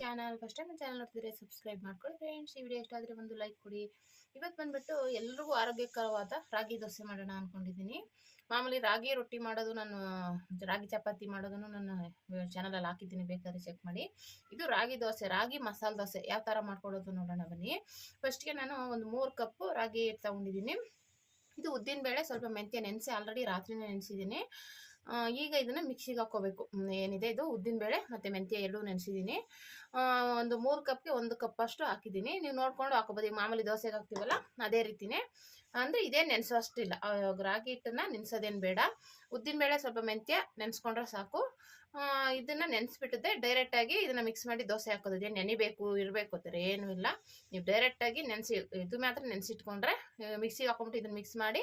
Channel first time channel ನೋಡ್ತಿದ್ರೆ subscribe ಮಾಡ್ಕೊಳ್ಳಿ friends ಈ ವಿಡಿಯೋ ಇಷ್ಟ ಆದರೆ ಒಂದು ಲೈಕ್ ಕೊಡಿ. ಇವತ್ತು ಬಂದ್ಬಿಟ್ಟು ಎಲ್ರಿಗೂ ಆರೋಗ್ಯಕರವಾದ ರಾಗಿ ದೋಸೆ ಮಾಡೋಣ ಅಂದ್ಕೊಂಡಿದ್ದೀನಿ ಮಾಮೂಲಿ ರಾಗಿ ರೊಟ್ಟಿ ಮಾಡೋದು ನಾನು, ರಾಗಿ ಚಪಾತಿ ಮಾಡೋದನ್ನು ನಾನು ಚಾನಲಲ್ಲಿ ಹಾಕಿದ್ದೀನಿ. ಬೇಕಾದ್ರೆ ಚೆಕ್ ಮಾಡಿ. ಇದು ರಾಗಿ ದೋಸೆ, ರಾಗಿ ಮಸಾಲೆ ದೋಸೆ. ಯಾವ ಥರ ಮಾಡ್ಕೊಡೋದು ನೋಡೋಣ ಬನ್ನಿ. ಫಸ್ಟ್ಗೆ ನಾನು ಒಂದು ಮೂರು ಕಪ್ಪು ರಾಗಿ ತಗೊಂಡಿದ್ದೀನಿ. ಇದು ಉದ್ದಿನ ಬೇಳೆ ಸ್ವಲ್ಪ ಮೆಂತ್ಯ ನೆನೆಸಿ ಆಲ್ರೆಡಿ ರಾತ್ರಿನೇ ನೆನೆಸಿದ್ದೀನಿ ಈಗ ಇದನ್ನು ಮಿಕ್ಸಿಗೆ ಹಾಕೋಬೇಕು ಏನಿದೆ ಇದು? ಉದ್ದಿನಬೇಳೆ ಮತ್ತು ಮೆಂತ್ಯ ಎರಡೂ ನೆನೆಸಿದ್ದೀನಿ ಒಂದು ಮೂರು ಕಪ್ಗೆ ಒಂದು ಕಪ್ ಅಷ್ಟು ಹಾಕಿದ್ದೀನಿ ನೀವು ನೋಡ್ಕೊಂಡು ಹಾಕೋಬೋದು. ಈಗ ಮಾಮೂಲಿ ದೋಸೆಗೆ ಹಾಕ್ತೀವಲ್ಲ, ಅದೇ ರೀತಿನೇ. ಅಂದರೆ ಇದೇನು ನೆನೆಸೋಷ್ಟಿಲ್ಲ. ರಾಗಿ ಹಿಟ್ಟನ್ನ ನೆನೆಸೋದೇನು ಬೇಡ. ಉದ್ದಿನಬೇಳೆ ಸ್ವಲ್ಪ ಮೆಂತ್ಯ ನೆನೆಸ್ಕೊಂಡ್ರೆ ಸಾಕು. ಇದನ್ನ ನೆನೆಸ್ಬಿಟ್ಟಿದ್ದೆ ಡೈರೆಕ್ಟಾಗಿ ಇದನ್ನ ಮಿಕ್ಸ್ ಮಾಡಿ ದೋಸೆ ಹಾಕೋದು ಇದೇನು ನೆನಿಬೇಕು, ಇರಬೇಕು ಆ ಏನು ಇಲ್ಲ. ನೀವು ಡೈರೆಕ್ಟಾಗಿ ನೆನೆಸಿ, ಇದು ಮಾತ್ರ ನೆನೆಸಿಟ್ಕೊಂಡ್ರೆ ಮಿಕ್ಸಿಗೆ ಹಾಕೊಂಬಿಟ್ಟು ಇದನ್ನ ಮಿಕ್ಸ್ ಮಾಡಿ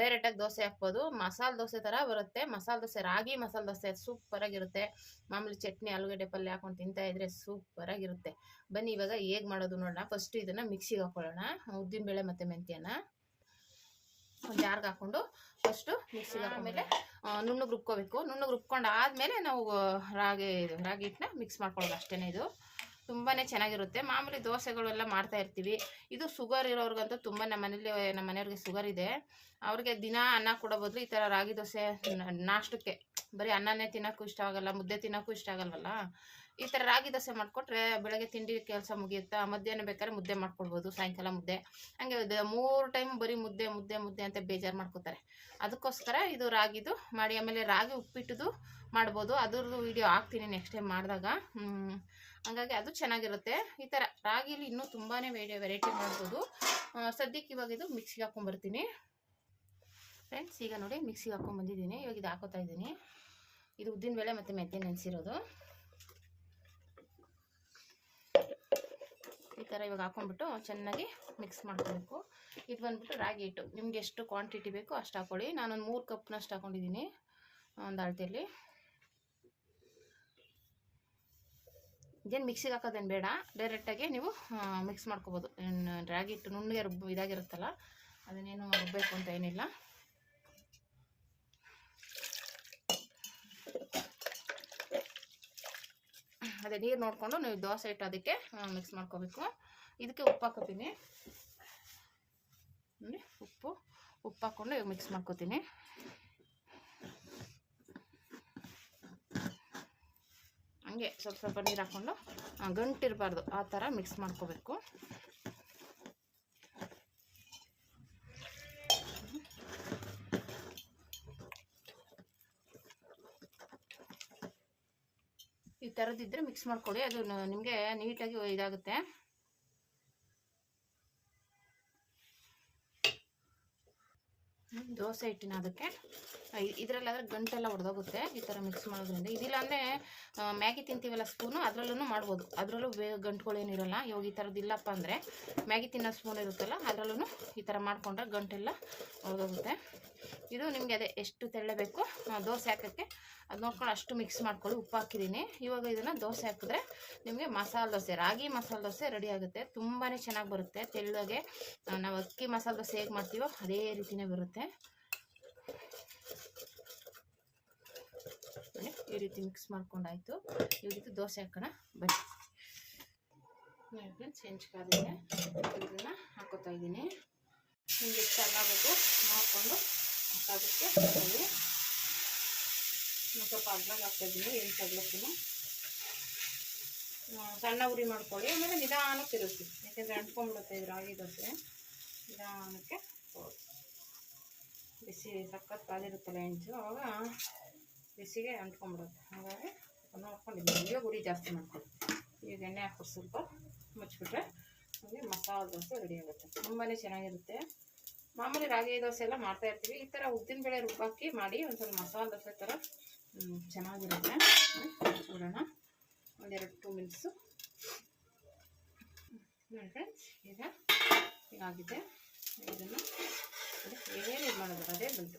ಡೈರೆಕ್ಟಾಗಿ ದೋಸೆ ಹಾಕ್ಬೋದು. ಮಸಾಲೆ ದೋಸೆ ಥರ ಬರುತ್ತೆ. ಮಸಾಲೆ ದೋಸೆ, ರಾಗಿ ಮಸಾಲೆ ದೋಸೆ ಸೂಪರಾಗಿರುತ್ತೆ. ಮಾಮೂಲಿ ಚಟ್ನಿ, ಆಲೂಗಡ್ಡೆ ಪಲ್ಯ ಹಾಕೊಂಡು ತಿಂತಾ ಇದ್ರೆ ಸೂಪರಾಗಿರುತ್ತೆ. ಬನ್ನಿ, ಇವಾಗ ಹೇಗೆ ಮಾಡೋದು ನೋಡೋಣ. ಫಸ್ಟ್ ಇದನ್ನು ಮಿಕ್ಸಿಗೆ ಹಾಕೊಳ್ಳೋಣ. ಉದ್ದಿನಬೇಳೆ ಮತ್ತು ಮೆಂತ್ಯನ. ಜಾರ್ಗೆ ಹಾಕ್ಕೊಂಡು ಫಸ್ಟು ಮಿಕ್ಸಿಗೆ ಆಮೇಲೆ ನುಣ್ಣಗೆ ರುಬ್ಕೋಬೇಕು. ನುಣ್ಣಗೆ ರುಬ್ಕೊಂಡು ಆದಮೇಲೆ ನಾವು ರಾಗಿ ಇದು ರಾಗಿ ಹಿಟ್ಟನ್ನ ಮಿಕ್ಸ್ ಮಾಡ್ಕೊಳ್ಳೋದು ಅಷ್ಟೇ ಇದು. ತುಂಬಾ ಚೆನ್ನಾಗಿರುತ್ತೆ. ಮಾಮೂಲಿ ದೋಸೆಗಳೆಲ್ಲ ಮಾಡ್ತಾ ಇರ್ತೀವಿ. ಇದು ಶುಗರ್ ಇರೋರ್ಗಂತೂ ತುಂಬ ನಮ್ಮ ಮನೇಲಿ, ನಮ್ಮ ಮನೆಯವ್ರಿಗೆ ಶುಗರ್ ಇದೆ. ಅವ್ರಿಗೆ ದಿನ ಅನ್ನ ಕೊಡೋ ಬದಲು ಈ ಥರ ರಾಗಿ ದೋಸೆ ನಾಷ್ಟಕ್ಕೆ, ಬರೀ ಅನ್ನನೇ ತಿನ್ನೋಕ್ಕೂ ಇಷ್ಟ ಆಗಲ್ಲ, ಮುದ್ದೆ ತಿನ್ನೋಕ್ಕೂ ಇಷ್ಟ ಆಗಲ್ವಲ್ಲ? ಈ ಥರ ರಾಗಿ ದೋಸೆ ಮಾಡಿಕೊಟ್ರೆ ಬೆಳಗ್ಗೆ ತಿಂಡಿ ಕೆಲಸ ಮುಗಿಯುತ್ತಾ, ಮಧ್ಯಾಹ್ನ ಬೇಕಾದ್ರೆ ಮುದ್ದೆ ಮಾಡ್ಕೊಡ್ಬೋದು ಸಾಯಂಕಾಲ ಮುದ್ದೆ. ಹಂಗೆ ಮೂರು ಟೈಮ್ ಬರೀ ಮುದ್ದೆ ಮುದ್ದೆ ಮುದ್ದೆ ಅಂತ ಬೇಜಾರು ಮಾಡ್ಕೋತಾರೆ. ಅದಕ್ಕೋಸ್ಕರ ಇದು ರಾಗಿದು ಮಾಡಿ, ಆಮೇಲೆ ರಾಗಿ ಉಪ್ಪಿಟ್ಟದು ಮಾಡ್ಬೋದು. ಅದ್ರದ್ದು ವಿಡಿಯೋ ಹಾಕ್ತೀನಿ ನೆಕ್ಸ್ಟ್ ಟೈಮ್ ಮಾಡಿದಾಗ. ಹಂಗಾಗಿ ಅದು ಚೆನ್ನಾಗಿರುತ್ತೆ. ಈ ಥರ ರಾಗಿಲಿ ಇನ್ನೂ ತುಂಬಾ ವೆರೈಟಿ ಮಾಡ್ಬೋದು. ಸದ್ಯಕ್ಕೆ ಇವಾಗ ಇದು ಮಿಕ್ಸಿಗೆ ಹಾಕೊಂಡ್ಬರ್ತೀನಿ. ಫ್ರೆಂಡ್ಸ್ ಈಗ ನೋಡಿ ಮಿಕ್ಸಿಗೆ ಹಾಕೊಂಡ್ಬಂದಿದ್ದೀನಿ. ಇವಾಗ ಇದು ಹಾಕೋತಾ ಇದ್ದೀನಿ. ಇದು ಉದ್ದಿನ ಬೇಳೆ ಮತ್ತು ಮೆಂತ್ಯ ನೆನೆಸಿರೋದು. ಥರ ಇವಾಗ ಹಾಕೊಂಡ್ಬಿಟ್ಟು ಚೆನ್ನಾಗಿ ಮಿಕ್ಸ್ ಮಾಡ್ಕೋಬೇಕು. ಇದು ಬಂದ್ಬಿಟ್ಟು ರಾಗಿ ಹಿಟ್ಟು. ನಿಮ್ಗೆ ಎಷ್ಟು ಕ್ವಾಂಟಿಟಿ ಬೇಕೋ ಅಷ್ಟು ಹಾಕೊಳ್ಳಿ. ನಾನೊಂದು ಮೂರು ಕಪ್ನಷ್ಟು ಹಾಕೊಂಡಿದ್ದೀನಿ, ಒಂದು ಅಳತೆಯಲ್ಲಿ. ಇದೇನು ಮಿಕ್ಸಿಗೆ ಹಾಕೋದೇನು ಬೇಡ. ಡೈರೆಕ್ಟಾಗಿ ನೀವು ಮಿಕ್ಸ್ ಮಾಡ್ಕೋಬೋದು. ರಾಗಿ ಹಿಟ್ಟು ನುಣ್ಣಗೆ ರುಬ್ಬ, ಇದಾಗಿರುತ್ತಲ್ಲ, ಅದನ್ನೇನು ರುಬ್ಬಬೇಕು ಅಂತ ಏನಿಲ್ಲ. ಅದೇ ನೀರು ನೋಡಿಕೊಂಡು ನೀವು ದೋಸೆ ಹಿಟ್ಟು ಅದಕ್ಕೆ ಮಿಕ್ಸ್ ಮಾಡ್ಕೋಬೇಕು. ಇದಕ್ಕೆ ಉಪ್ಪು ಹಾಕೋತೀನಿ ನೋಡಿ, ಉಪ್ಪು ಉಪ್ಪು ಹಾಕ್ಕೊಂಡು ಮಿಕ್ಸ್ ಮಾಡ್ಕೋತೀನಿ. ಹಂಗೆ ಸ್ವಲ್ಪ ಸ್ವಲ್ಪ ನೀರು ಹಾಕ್ಕೊಂಡು ಗಂಟಿರಬಾರ್ದು, ಆ ಥರ ಮಿಕ್ಸ್ ಮಾಡ್ಕೋಬೇಕು. ಈ ಥರದ್ದಿದ್ರೆ ಮಿಕ್ಸ್ ಮಾಡ್ಕೊಳ್ಳಿ, ಅದು ನಿಮಗೆ ನೀಟಾಗಿ ಇದಾಗುತ್ತೆ. ದೋಸೆ ಹಿಟ್ಟಿನ ಅದಕ್ಕೆ ಇದರಲ್ಲಾದ್ರೆ ಗಂಟೆಲ್ಲ ಹೊಡೆದೋಗುತ್ತೆ ಈ ಥರ ಮಿಕ್ಸ್ ಮಾಡೋದ್ರಿಂದ. ಇದಿಲ್ಲ ಅಂದರೆ ಮ್ಯಾಗಿ ತಿಂತೀವಲ್ಲ ಸ್ಪೂನು ಅದರಲ್ಲೂ ಮಾಡ್ಬೋದು. ಅದರಲ್ಲೂ ಬೇ ಗಂಟುಗಳೇನಿರಲ್ಲ ಇವಾಗ ಈ ಥರದ್ದು ಇಲ್ಲಪ್ಪ ಅಂದರೆ, ಮ್ಯಾಗಿ ತಿನ್ನೋ ಸ್ಪೂನ್ ಇರುತ್ತಲ್ಲ ಅದರಲ್ಲೂ ಈ ಥರ ಮಾಡಿಕೊಂಡ್ರೆ ಗಂಟೆಲ್ಲ ಹೊಡೆದೋಗುತ್ತೆ ಇದು ನಿಮಗೆ ಅದೇ ಎಷ್ಟು ತೆಳ್ಳೆ ಬೇಕು ದೋಸೆ ಹಾಕೋಕ್ಕೆ ಅದು ನೋಡ್ಕೊಂಡು ಅಷ್ಟು ಮಿಕ್ಸ್ ಮಾಡ್ಕೊಳ್ಳಿ. ಉಪ್ಪು ಹಾಕಿದ್ದೀನಿ. ಇವಾಗ ಇದನ್ನು ದೋಸೆ ಹಾಕಿದ್ರೆ ನಿಮಗೆ ಮಸಾಲೆ ದೋಸೆ, ರಾಗಿ ಮಸಾಲೆ ದೋಸೆ ರೆಡಿ ಆಗುತ್ತೆ. ತುಂಬಾ ಚೆನ್ನಾಗಿ ಬರುತ್ತೆ. ತೆಳ್ಳಗೆ ನಾವು ಅಕ್ಕಿ ಮಸಾಲೆ ದೋಸೆ ಹೇಗೆ ಮಾಡ್ತೀವೋ ಅದೇ ರೀತಿನೇ ಬರುತ್ತೆ ನೋಡಿ, ಈ ರೀತಿ ಮಿಕ್ಸ್ ಮಾಡ್ಕೊಂಡಾಯ್ತು. ಈ ರೀತಿ ದೋಸೆ ಹಾಕೋಣ. ಬನ್ನಿ. ಫ್ರೆಂಡ್ಸ್ ಹೆಂಚ್ಕಾದಿದೆ ಇದನ್ನು ಹಾಕೋತಾ ಇದ್ದೀನಿ. ನಿಮ್ಗೆ ಎಷ್ಟು ಆಗಬೇಕು ನೋಡಿಕೊಂಡು ಹಾಕೋದಕ್ಕೆ ನಾನು ಸ್ವಲ್ಪ ಅಗ್ಲಾಗ ಹಾಕ್ತಾಯಿದ್ದೀನಿ ಎಂಟು ಅಗ್ಲಕ್ಕೂ ಸಣ್ಣ ಉರಿ ಮಾಡ್ಕೊಳ್ಳಿ. ಆಮೇಲೆ ನಿಧಾನಕ್ಕೆ ತಿರುಗಿಸಿ ಯಾಕೆಂದರೆ ಅಂಟ್ಕೊಂಡ್ಬಿಡುತ್ತೆ ಇದು ರಾಗಿ ದೋಸೆ. ನಿಧಾನಕ್ಕೆ ಬಿಸಿ ಸಖತ್ ಕಾದಿರುತ್ತಲ್ಲ ಹೆಂಚು. ಆವಾಗ ಬಿಸಿಗೆ ಅಂಟ್ಕೊಂಡ್ಬಿಡುತ್ತೆ ಹಾಗಾಗಿ ನೋಡ್ಕೊಂಡಿದ್ದೀನಿ ಈಗ ಗುಡಿ ಜಾಸ್ತಿ ಮಾಡ್ಕೊಳ್ಳಿ ಈಗ ಎಣ್ಣೆ ಹಾಕ್ಬಿಟ್ಟು ಸ್ವಲ್ಪ ಮುಚ್ಚಿಬಿಟ್ರೆ ನಮಗೆ ಮಸಾಲೆ ದೋಸೆ ರೆಡಿ ಆಗುತ್ತೆ. ತುಂಬಾ ಚೆನ್ನಾಗಿರುತ್ತೆ. ಮಾಮೂಲಿ ರಾಗಿ ದೋಸೆ ಎಲ್ಲ ಮಾಡ್ತಾ ಇರ್ತೀವಿ. ಈ ಥರ ಉದ್ದಿನ ಬೇಳೆ ರುಬ್ಬಾಕಿ ಮಾಡಿ ಒಂದು ಸ್ವಲ್ಪ ಮಸಾಲೆ ದೋಸೆ ಥರ ಚೆನ್ನಾಗಿರುತ್ತೆ. ನೋಡೋಣ. ಒಂದೆರಡು ಟೂ ಮಿನಿಟ್ಸು ನೋಡಿ ಫ್ರೆಂಡ್ಸ್ ಈಗ ಹೀಗಾಗಿದೆ. ಇದನ್ನು ಏನೇನು ಇದು ಮಾಡೋದು. ಅದೇ ಬಂತು.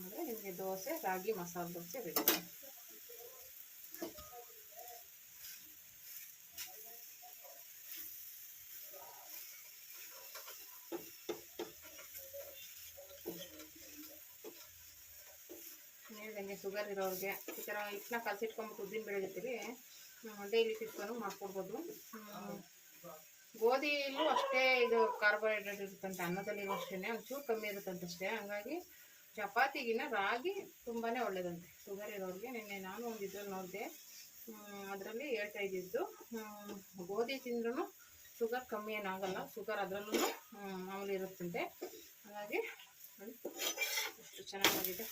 ಅಂದರೆ ನಿಮಗೆ ದೋಸೆ, ರಾಗಿ, ಮಸಾಲೆ ದೋಸೆ ಬೇಕು ಹೇಳ್ದಂಗೆ ಶುಗರ್ ಇರೋರಿಗೆ, ಈ ಥರ ಹಿಟ್ಟನ್ನ ಕಲಸಿಟ್ಕೊಂಬಿಟ್ಟು ಉದ್ದಿನ ಬೇಳೆ ನಾವು ಡೈಲಿ ಟಿಫ್ಟನ್ನು ಮಾಡ್ಕೊಡ್ಬೋದು. ಗೋಧಿಲೂ ಅಷ್ಟೇ ಇದು ಕಾರ್ಬೋಹೈಡ್ರೇಟ್ ಇರುತ್ತಂತೆ ಅನ್ನದಲ್ಲಿರೋ ಅಷ್ಟೇ ಒಂಚೂರು ಕಮ್ಮಿ ಇರುತ್ತಂತೆ ಅಷ್ಟೇ. ಹಂಗಾಗಿ ಚಪಾತಿಗಿನ ರಾಗಿ ತುಂಬಾ ಒಳ್ಳೇದಂತೆ. ಶುಗರ್ ಇರೋರಿಗೆ ನಿನ್ನೆ ನಾನು ಒಂದು ಇದ್ರಲ್ಲಿ ನೋಡಿದೆ. ಅದರಲ್ಲಿ ಹೇಳ್ತಾ ಇದ್ದಿದ್ದು ಗೋಧಿ ತಿಂದ್ರೂ ಶುಗರ್ ಕಮ್ಮಿ ಏನಾಗಲ್ಲ ಶುಗರ್ ಅದರಲ್ಲೂ ಮಾಮೂಲಿ ಇರುತ್ತಂತೆ. ಹಾಗಾಗಿ ಎಷ್ಟು ಚೆನ್ನಾಗಿದೆ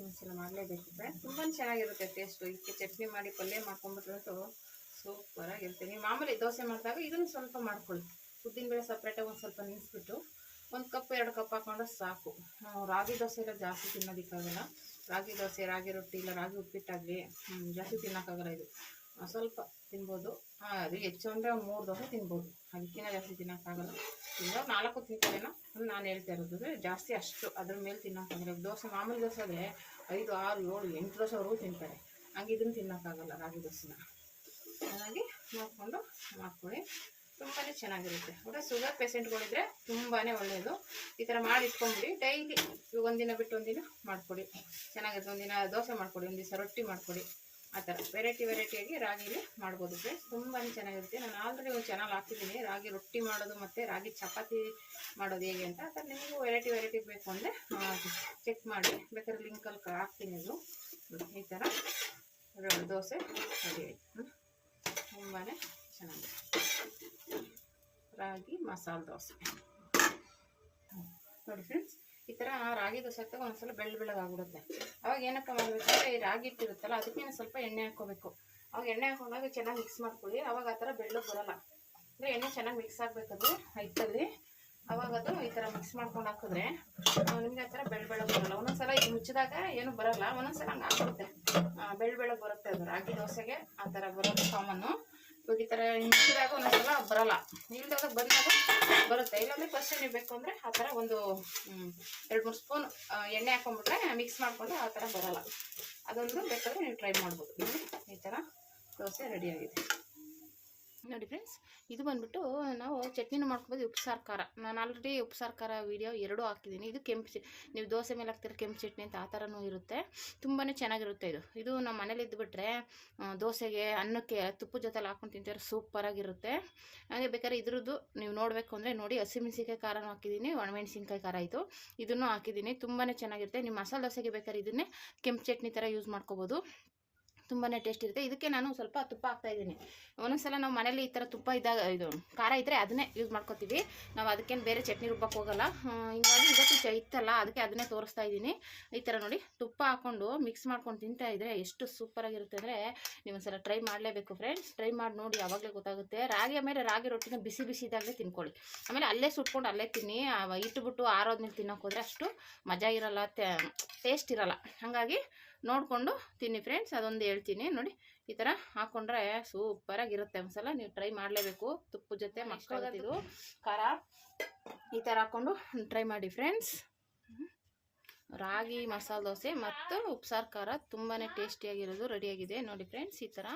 ಒಂದ್ಸಲ ಮಾಡಲೇಬೇಕು ಫ್ರೆಂಡ್ ತುಂಬಾ ಚೆನ್ನಾಗಿರುತ್ತೆ ಟೇಸ್ಟು ಇದಕ್ಕೆ ಚಟ್ನಿ ಮಾಡಿ ಪಲ್ಯ ಮಾಡ್ಕೊಂಡ್ಬಿಟ್ರಂತೂ ಸೂಪರ್ ಆಗಿರುತ್ತೆ. ನೀವು ಮಾಮೂಲಿ ದೋಸೆ ಮಾಡಿದಾಗ ಇದನ್ನು ಸ್ವಲ್ಪ ಮಾಡ್ಕೊಳ್ಳಿ. ಉದ್ದಿನಬೇಳೆ ಸಪ್ರೇಟಾಗಿ ಒಂದು ಸ್ವಲ್ಪ ನೆನೆಸ್ಬಿಟ್ಟು ಒಂದು ಕಪ್, ಎರಡು ಕಪ್ ಹಾಕೊಂಡ್ರೆ ಸಾಕು. ರಾಗಿ ದೋಸೆ ಎಲ್ಲ ಜಾಸ್ತಿ ತಿನ್ನೋದಕ್ಕಾಗಲ್ಲ. ರಾಗಿ ದೋಸೆ, ರಾಗಿ ರೊಟ್ಟಿ ಇಲ್ಲ, ರಾಗಿ ಉಪ್ಪಿಟ್ಟಾಗಲಿ ಜಾಸ್ತಿ ತಿನ್ನೋಕ್ಕಾಗಲ್ಲ ಇದು. ಸ್ವಲ್ಪ ತಿನ್ಬೋದು. ಅದು ಹೆಚ್ಚು ಅಂದರೆ ಒಂದು ಮೂರು ದೋಸೆ ತಿನ್ಬೋದು. ಅದಕ್ಕಿಂತ ಜಾಸ್ತಿ ತಿನ್ನೋಕ್ಕಾಗಲ್ಲ. ಇಲ್ಲ ನಾಲ್ಕು ತಿಂತಾರೇನೋ ನಾನು ಹೇಳ್ತಾ ಇರೋದು. ಜಾಸ್ತಿ ಅಷ್ಟು ಅದ್ರ ಮೇಲೆ ತಿನ್ನೋಕ್ಕಾಗಲ್ಲ. ದೋಸೆ, ಮಾಮೂಲಿ ದೋಸೆ ಆದರೆ ಐದು, ಆರು, ಏಳು, ಎಂಟು ದೋಸೆವರೆಗೂ ತಿಂತಾರೆ. ಹಂಗೆ ಇದನ್ನು ತಿನ್ನೋಕ್ಕಾಗಲ್ಲ ರಾಗಿ ದೋಸೆನ. ಹಾಗಾಗಿ ನೋಡಿಕೊಂಡು ಮಾಡ್ಕೊಳ್ಳಿ ತುಂಬಾ ಚೆನ್ನಾಗಿರುತ್ತೆ. ಒಳ್ಳೆ ಶುಗರ್ ಪೇಷೆಂಟ್ಗಳಿದ್ರೆ ತುಂಬಾ ಒಳ್ಳೆಯದು ಈ ಥರ ಮಾಡಿ ಇಟ್ಕೊಂಬಿಡಿ ಡೈಲಿ ಒಂದಿನ ಬಿಟ್ಟು ಒಂದಿನ ಮಾಡಿಕೊಡಿ ಚೆನ್ನಾಗಿರುತ್ತೆ. ಒಂದಿನ ದೋಸೆ ಮಾಡಿಕೊಡಿ ಒಂದು ದಿವಸ ರೊಟ್ಟಿ ಮಾಡಿಕೊಡಿ ಆ ಥರ ವೆರೈಟಿ ವೆರೈಟಿಯಾಗಿ ರಾಗಿಲಿ ಮಾಡ್ಬೋದು ಫ್ರೆಂಡ್ಸ್ ತುಂಬಾ ಚೆನ್ನಾಗಿರುತ್ತೆ. ನಾನು ಆಲ್ರೆಡಿ ಒಂದು ಚೆನ್ನಾಗಿ ಹಾಕಿದ್ದೀನಿ. ರಾಗಿ ರೊಟ್ಟಿ ಮಾಡೋದು ಮತ್ತು ರಾಗಿ ಚಪಾತಿ ಮಾಡೋದು ಹೇಗೆ ಅಂತ. ಆ ಥರ ನಿಮಗೂ ವೆರೈಟಿ ವೆರೈಟಿ ಬೇಕು ಅಂದರೆ ಚೆಕ್ ಮಾಡಿ. ಬೇಕಾದ್ರೆ ಲಿಂಕಲ್ಲಿ ಹಾಕ್ತೀನಿ ನೋಡಿ, ಈ ಥರ ದೋಸೆ ರೆಡಿ ಆಯಿತು. ತುಂಬಾ ಚೆನ್ನಾಗಿ ರಾಗಿ, ಮಸಾಲೆ ದೋಸೆ. ನೋಡಿ ಫ್ರೆಂಡ್ಸ್ ಈ ಥರ ರಾಗಿ ದೋಸೆ ಹಾಕ್ದಾಗ ಒಂದ್ಸಲ ಬೆಳ್ಳ ಬೆಳ್ಳಗಾಗ್ಬಿಡುತ್ತೆ. ಅವಾಗ ಏನಪ್ಪ ಮಾಡಬೇಕಂದ್ರೆ ಈ ರಾಗಿ ಇಟ್ಟಿರುತ್ತಲ್ಲ ಅದಕ್ಕೇನು ಸ್ವಲ್ಪ ಎಣ್ಣೆ ಹಾಕೋಬೇಕು ಅವಾಗ ಎಣ್ಣೆ ಹಾಕೊಂಡಾಗ ಚೆನ್ನಾಗಿ ಮಿಕ್ಸ್ ಮಾಡ್ಕೊಳ್ಳಿ. ಅವಾಗ ಆ ಥರ ಬೆಳ್ಳಗೆ ಬರೋಲ್ಲ. ಅಂದರೆ ಎಣ್ಣೆ ಚೆನ್ನಾಗಿ ಮಿಕ್ಸ್ ಆಗಬೇಕದು ಹಿಟ್ಟಲ್ಲಿ ಅವಾಗ ಅದು ಈ ಥರ ಮಿಕ್ಸ್ ಮಾಡ್ಕೊಂಡು ಹಾಕಿದ್ರೆ ನಿಮಗೆ ಆ ಥರ ಬೆಳ್ಳ ಬೆಳ್ಳಗೆ ಬರಲ್ಲ. ಒಂದೊಂದ್ಸಲ ಇದು ಮುಚ್ಚಿದಾಗ ಏನು ಬರಲ್ಲ. ಒಂದೊಂದ್ಸಲ ಹಂಗೆ ಹಾಕ್ಬಿಡುತ್ತೆ. ಆ, ಬೆಳ್ಳ ಬರುತ್ತೆ ಅದು. ರಾಗಿ ದೋಸೆಗೆ ಆ ಥರ ಬರೋದು ಕಾಮನ್ನು ಇವಾಗ ಈ ಥರ ಮುಚ್ಚಿದಾಗ ಒಂದೊಂದ್ಸಲ ಬರಲ್ಲ. ಇಲ್ದಾಗ ಬಂದಾಗ ಬರುತ್ತೆ. ಇಲ್ಲಾಂದ್ರೆ ಫಸ್ಟ್ ನೀವು ಬೇಕು ಅಂದರೆ ಆ ಥರ ಒಂದು ಎರಡು ಮೂರು ಸ್ಪೂನ್ ಎಣ್ಣೆ ಹಾಕೊಂಡ್ಬಿಟ್ರೆ ಮಿಕ್ಸ್ ಮಾಡ್ಕೊಂಡ್ರೆ ಆ ಥರ ಬರಲ್ಲ. ಅದೊಂದು ಬೇಕಾದ್ರೆ ನೀವು ಟ್ರೈ ಮಾಡ್ಬೋದು. ಈ ಥರ ದೋಸೆ ರೆಡಿ ನೋಡಿ ಫ್ರೆಂಡ್ಸ್ ಇದು ಬಂದ್ಬಿಟ್ಟು ನಾವು ಚಟ್ನಿನೂ ಮಾಡ್ಕೊಬೋದು ಉಪ್ಸಾರು ಖಾರ ನಾನು ಆಲ್ರೆಡಿ ಉಪ್ಸಾರು ಖಾರ ವೀಡಿಯೋ ಎರಡೂ ಹಾಕಿದ್ದೀನಿ. ಇದು ಕೆಂಪು ನೀವು ದೋಸೆ ಮೇಲೆ ಹಾಕ್ತಿರೋ ಕೆಂಪು ಚಟ್ನಿ ಅಂತ ಆ ಥರನೂ ಇರುತ್ತೆ. ತುಂಬಾ ಚೆನ್ನಾಗಿರುತ್ತೆ ಇದು. ಇದು ನಮ್ಮ ಮನೇಲಿ ಇದ್ದುಬಿಟ್ರೆ ದೋಸೆಗೆ ಅನ್ನಕ್ಕೆ ತುಪ್ಪದ ಜೊತೆಲಿ ಹಾಕೊಂಡು ತಿಂತಾರೆ ಸೂಪರಾಗಿರುತ್ತೆ ಹಾಗೆ ಬೇಕಾದ್ರೆ ಇದ್ರದ್ದು ನೀವು ನೋಡಬೇಕು ಅಂದರೆ ನೋಡಿ ಹಸಿಮೆಣಸಿನ್ಕಾಯಿ ಖಾರನೂ ಹಾಕಿದ್ದೀನಿ, ಒಣಮೆಣಸಿನ್ಕಾಯಿ ಖಾರ ಇದು. ಇದನ್ನು ಹಾಕಿದ್ದೀನಿ. ತುಂಬಾ ಚೆನ್ನಾಗಿರುತ್ತೆ. ನೀವು ಮಸಾಲೆ ದೋಸೆಗೆ ಬೇಕಾದ್ರೆ ಇದನ್ನೇ ಕೆಂಪು ಚಟ್ನಿ ಥರ ಯೂಸ್ ಮಾಡ್ಕೋಬೋದು. ತುಂಬಾ ಟೇಸ್ಟ್ ಇರುತ್ತೆ. ಇದಕ್ಕೆ ನಾನು ಸ್ವಲ್ಪ ತುಪ್ಪ ಹಾಕ್ತಾ ಇದ್ದೀನಿ. ಒಂದೊಂದ್ಸಲ ನಾವು ಮನೇಲಿ ಈ ಥರ ತುಪ್ಪ ಇದ್ದಾಗ, ಇದು ಖಾರ ಇದ್ದರೆ ಅದನ್ನೇ ಯೂಸ್ ಮಾಡ್ಕೊತೀವಿ. ನಾವು ಅದಕ್ಕೇನು ಬೇರೆ ಚಟ್ನಿ ರುಬ್ಬಕ್ಕೆ ಹೋಗಲ್ಲ. ಹಿಂಗಾಗಿ ಇವತ್ತು ಇತ್ತಲ್ಲ, ಅದಕ್ಕೆ ಅದನ್ನೇ ತೋರಿಸ್ತಾ ಇದ್ದೀನಿ. ಈ ಥರ ನೋಡಿ, ತುಪ್ಪ ಹಾಕ್ಕೊಂಡು ಮಿಕ್ಸ್ ಮಾಡ್ಕೊಂಡು ತಿಂತಾ ಇದ್ರೆ ಎಷ್ಟು ಸೂಪರಾಗಿರುತ್ತೆ ಅಂದರೆ ನೀವು ಒಂದ್ಸಲ ಟ್ರೈ ಮಾಡಲೇಬೇಕು ಫ್ರೆಂಡ್ಸ್ ಟ್ರೈ ಮಾಡಿ ನೋಡಿ, ಯಾವಾಗಲೇ ಗೊತ್ತಾಗುತ್ತೆ. ರಾಗಿ ಆಮೇಲೆ ರಾಗಿ ರೊಟ್ಟಿನ ಬಿಸಿ ಬಿಸಿ ಇದ್ದಾಗಲೇ ತಿನ್ಕೊಳ್ಳಿ. ಆಮೇಲೆ ಅಲ್ಲೇ ಸುಟ್ಕೊಂಡು ಅಲ್ಲೇ ತಿನ್ನಿ. ಇಟ್ಬಿಟ್ಟು ಆರೋದ್ಮೇಲೆ ತಿನ್ನೋಕೆ ಹೋದರೆ ಅಷ್ಟು ಮಜಾ ಇರಲ್ಲ ಟೇಸ್ಟ್ ಇರಲ್ಲ. ಹಾಗಾಗಿ ನೋಡಿಕೊಂಡು ತಿನ್ನಿ ಫ್ರೆಂಡ್ಸ್ ಅದೊಂದು ಹೇಳ್ತೀನಿ. ನೋಡಿ ಈ ಥರ ಹಾಕ್ಕೊಂಡ್ರೆ ಸೂಪರಾಗಿರುತ್ತೆ. ಒಂದ್ಸಲ ನೀವು ಟ್ರೈ ಮಾಡಲೇಬೇಕು. ತುಪ್ಪದ ಜೊತೆ ಮಕ್ಕಳು ಖಾರ. ಈ ಥರ ಹಾಕ್ಕೊಂಡು ಟ್ರೈ ಮಾಡಿ ಫ್ರೆಂಡ್ಸ್ ರಾಗಿ ಮಸಾಲೆ ದೋಸೆ ಮತ್ತು ಉಪ್ಸಾರು ಖಾರ ತುಂಬಾ ಟೇಸ್ಟಿಯಾಗಿರೋದು ರೆಡಿಯಾಗಿದೆ ನೋಡಿ ಫ್ರೆಂಡ್ಸ್ ಈ ಥರ